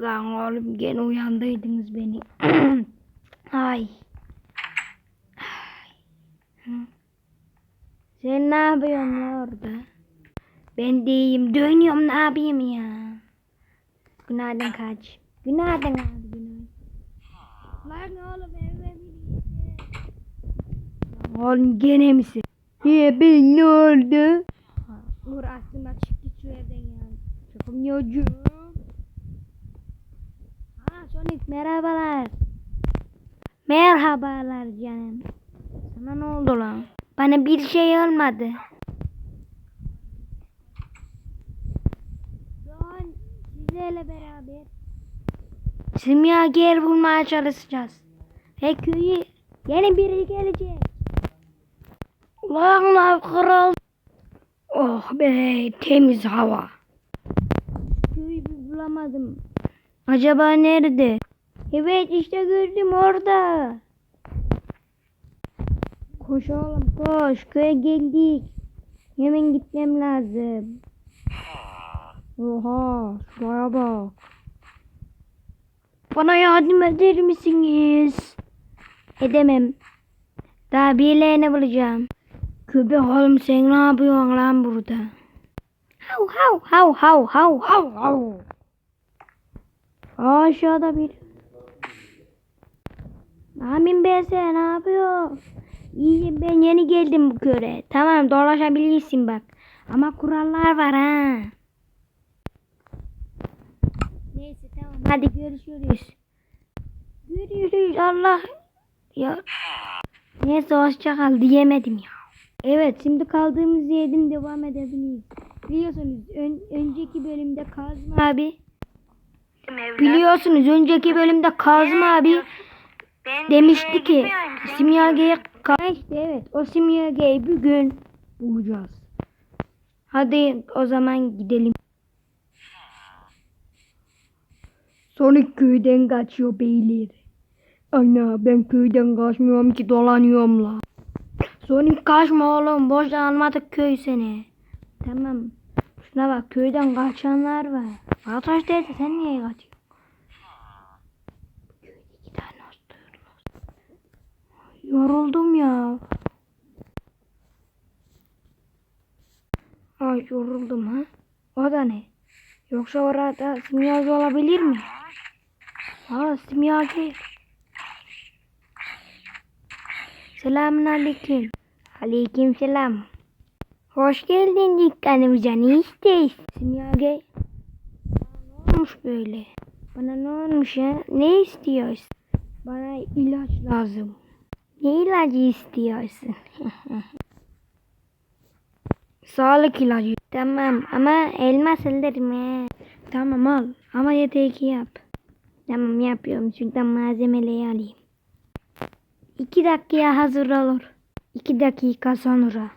Lan oğlum gene uyandıydınız beni. Ay. Ay. Sen ne yapıyorsun orada? Ben de iyiyim. Dönüyorum ne yapayım ya? Günaydın kaç. Günaydın abi günaydın. Lan oğlum evde Oğlum gene misin? Ya ben ne oldu? Uğur aslında çıktı şu evden ya. Çıkamıyorum. Ha Sonic merhabalar. Merhabalar canım. Sana ne oldu lan? Bana bir şey olmadı. Son sizlerle beraber simyager bulmaya çalışacağız. Ve köyü yeni biri gelecek. Lan lan kral. Oh be temiz hava. Köyü bulamadım. Acaba nerede? Evet işte gördüm orada. Koş oğlum koş köye geldik. Hemen gitmem lazım. Oha şuraya bak. Bana yardım eder misiniz? Edemem. Daha birilerini bulacağım. Köpek oğlum sen ne yapıyorsun lan burada? Hav hav hav hav hav hav hav. Aa, Aşağıda bir. Amin sen ne yapıyor? İyiyim ben yeni geldim bu köre. Tamam dolaşabilirsin bak. Ama kurallar var ha. Neyse tamam hadi görüşürüz. Görüşürüz Allah. Ya. Neyse hoşça kal diyemedim ya. Evet şimdi kaldığımız yerden devam edebiliriz. Biliyorsunuz ön- önceki bölümde Kazım abi Biliyorsunuz önceki bölümde Kazım abi demişti ki simyageye ka- işte evet o simyageyi bugün bulacağız. Hadi o zaman gidelim. Sonic köyden kaçıyor beyler. Ana ben köyden kaçmıyorum ki dolanıyorum la. Sonic kaçma oğlum boş almadık köy seni. Tamam. Şuna bak köyden kaçanlar var. Fatoş teyze sen niye kaçıyorsun? Yoruldum ya. Ay yoruldum ha. O da ne? Yoksa orada simyacı olabilir mi? Aa simyacı. Selamun aleyküm. Aleyküm selam. Hoş geldin dükkanımıza. Ne isteyiz? Simyacı. Ne olmuş böyle? Bana ne olmuş ya? Ne istiyorsun? Bana ilaç lazım. Ne ilacı istiyorsun? Sağlık ilacı. Tamam ama elmas alırım he. Tamam al ama yeter yap. Tamam yapıyorum. Şuradan malzemeleri alayım. İki dakikaya hazır olur. İki dakika sonra.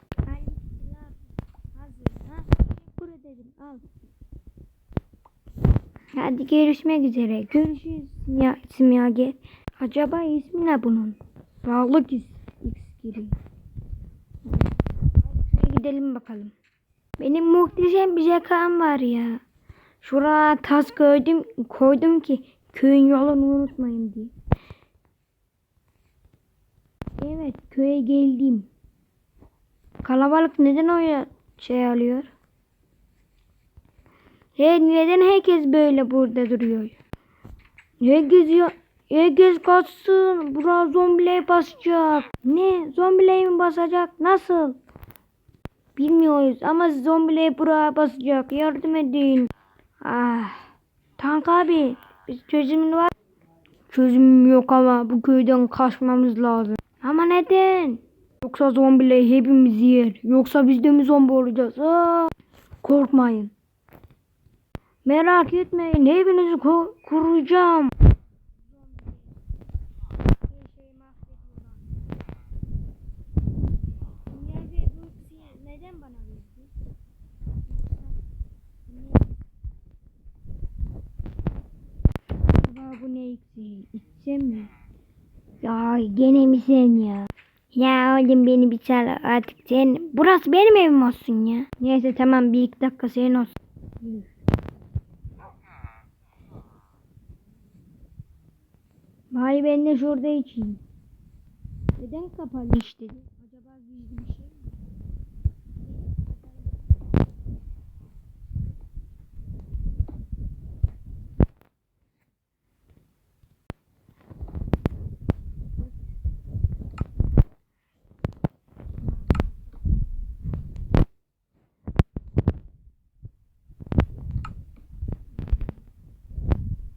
Hadi görüşmek üzere. Görüşürüz ya Simyage. Acaba ismi ne bunun? Sağlık iksiri. Hadi gidelim bakalım. Benim muhteşem bir zekam var ya. Şuraya tas koydum, koydum ki köyün yolunu unutmayın diye. Evet köye geldim. Kalabalık neden o şey alıyor? Hey, neden herkes böyle burada duruyor? Herkes ya, herkes kaçsın. Bura zombiler basacak. Ne? Zombiler mi basacak? Nasıl? Bilmiyoruz ama zombiler buraya basacak. Yardım edin. Ah. Tank abi. Biz çözümün var. Çözümüm yok ama bu köyden kaçmamız lazım. Ama neden? Yoksa zombiler hepimizi yer. Yoksa biz de mi zombi olacağız? Aa, korkmayın. Merak etmeyin. Hepinizi ko- koruyacağım. Acaba bu ne iksiri? İçsem mi? Ya gene mi sen ya? Ya oğlum beni bir çal artık sen. Burası benim evim olsun ya. Neyse tamam bir iki dakika senin olsun. Vay ben de şurada içeyim. Neden kapalı işte? Acaba bir şey mi?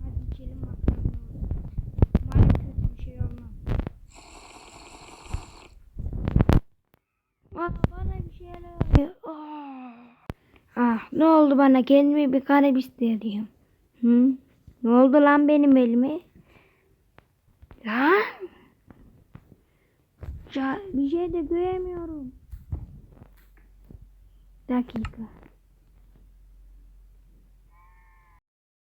Hadi içelim bakalım. ne olur. Umarım kötü bir şey olmaz. Ah, bana bir şeyler oluyor. Ah. Ah, ne oldu bana? Kendimi bir kanabis hissediyorum. Hı? Ne oldu lan benim elime? Lan! Ya, bir şey de göremiyorum. Dakika.